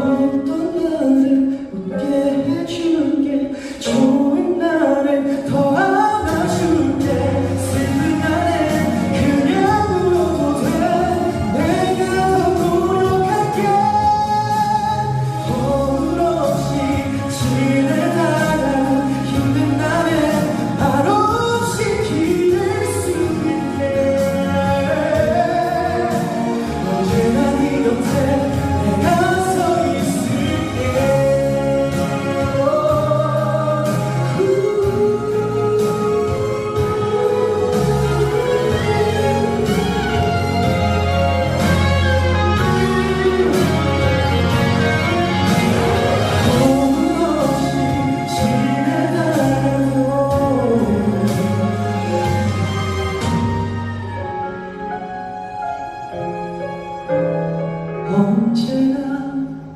Santo.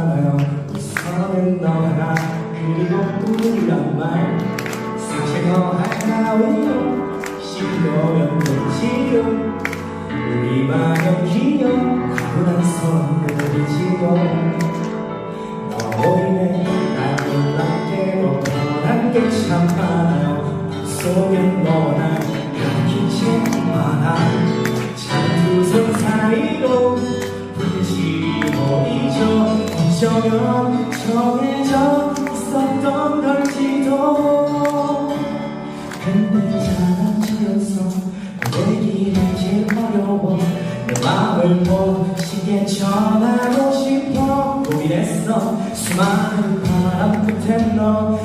알아요 이사람은 너나 그리고 뿐이란 말. 사실 더 하나요 시도면 지금 우리만의 기억 처럼 정해져 있었던 걸지도. 근데 자랑스러워서 얘기하기 어려워. 내 마음을 멋지게 전하고 싶어. 고민했어. 수많은 바람 끝에 너